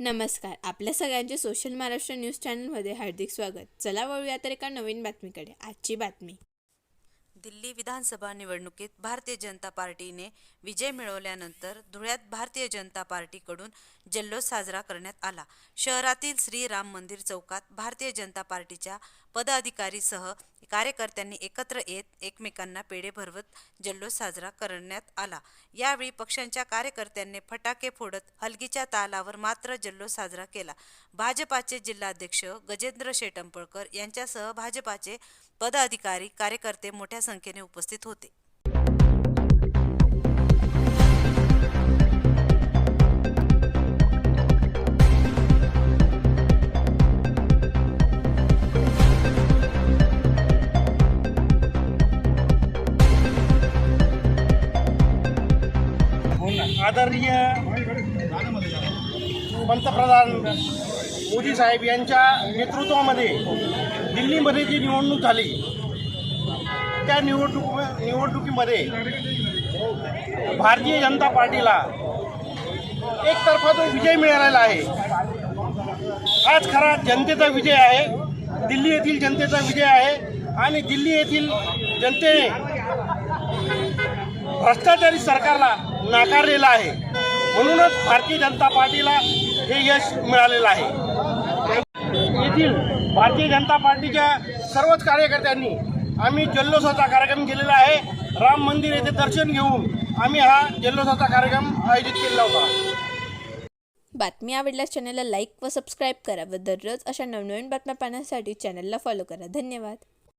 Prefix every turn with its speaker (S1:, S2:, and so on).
S1: नमस्कार. आपल्या सगळ्यांचे सोशल महाराष्ट्र न्यूज चॅनलमध्ये हार्दिक स्वागत. चला वळूया तर एका नवीन बातमीकडे. आजची बातमी.
S2: दिल्ली विधानसभा निवडणुकीत भारतीय जनता पार्टीने विजय मिळवल्यानंतर धुळ्यात भारतीय जनता पार्टीकडून जल्लोष साजरा करण्यात आला. शहरातील श्री राम मंदिर चौकात भारतीय जनता पार्टीच्या पदाधिकारीसह कार्यकर्त्यांनी एकत्र येत एकमेकांना पेढे भरवत जल्लोष साजरा करण्यात आला. यावेळी पक्षांच्या कार्यकर्त्यांनी फटाके फोडत हलगीच्या तालावर मात्र जल्लोष साजरा केला. भाजपाचे जिल्हाध्यक्ष गजेंद्र शेटंपळकर यांच्यासह भाजपाचे पदाधिकारी कार्यकर्ते मोठ्या संख्येने उपस्थित होते.
S3: आदरणीय पंतप्रधान मोदी साहेब यांच्या नेतृत्वामध्ये दिल्लीमध्ये जी निवडणूक झाली त्या निवडणूक निवडणुकीमध्ये भारतीय जनता पार्टीला एकतर्फा जो विजय मिळालेला आहे. हाच खरा जनतेचा विजय आहे. दिल्ली येथील जनतेचा विजय आहे. आणि दिल्ली येथील जनतेने भ्रष्टाचारी सरकारला नाकारलेलं आहे. म्हणूनच भारतीय जनता पार्टीला हे यश मिळालेलं आहे. येथील भारतीय जनता पार्टीच्या सर्वच कार्यकर्त्यांनी आम्ही जल्लोषाचा कार्यक्रम केलेला आहे. राम मंदिर येथे दर्शन घेऊन आम्ही हा जल्लोषाचा कार्यक्रम आयोजित केलेला होता.
S1: बातमी आवडल्यास चॅनलला लाईक व सबस्क्राईब करा व दररोज अशा नवनवीन बातम्या पाहण्यासाठी चॅनलला फॉलो करा. धन्यवाद.